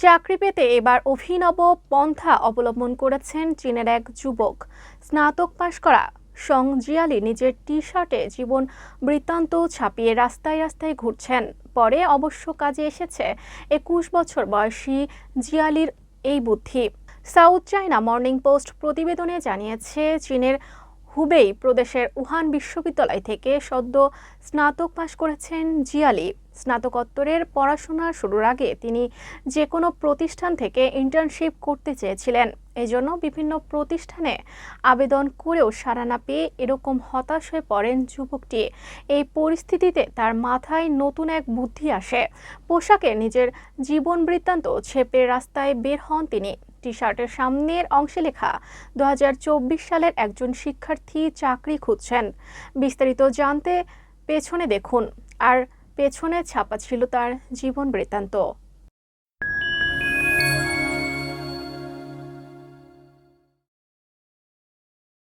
চাকরি পেতে এবার অভিনব পন্থা অবলম্বন করেছেন চীনের এক যুবক। স্নাতক পাশ করা সং জিয়ালি নিজের টি শার্টে জীবন বৃত্তান্ত ছাপিয়ে রাস্তায় রাস্তায় ঘুরছেন। পরে অবশ্য কাজে এসেছে। একুশ বছর বয়সী জিয়ালির এই বুদ্ধি। সাউথ চায়না মর্নিং পোস্ট প্রতিবেদনে জানিয়েছে, চীনের হুবেই প্রদেশের উহান বিশ্ববিদ্যালয় থেকে সদ্য স্নাতক পাশ করেছেন জিয়ালি। স্নাতকোত্তরের পড়াশোনা শুরুর আগে তিনি যে কোনো প্রতিষ্ঠান থেকে ইন্টার্নশিপ করতে চেয়েছিলেন। এজন্য বিভিন্ন প্রতিষ্ঠানে আবেদন করেও সাড়া না পেয়ে এরকম হতাশ হয়ে পড়েন যুবকটি। এই পরিস্থিতিতে তার মাথায় নতুন এক বুদ্ধি আসে। পোশাকে নিজের জীবন বৃত্তান্ত ছেপে রাস্তায় বের হন তিনি। টি শার্টের সামনের অংশে লেখা দু হাজার চব্বিশ সালের একজন শিক্ষার্থী চাকরি খুঁজছেন। বিস্তারিত জানতে পেছনে দেখুন। আর পেছনে ছাপা ছিল তার জীবন বৃত্তান্ত।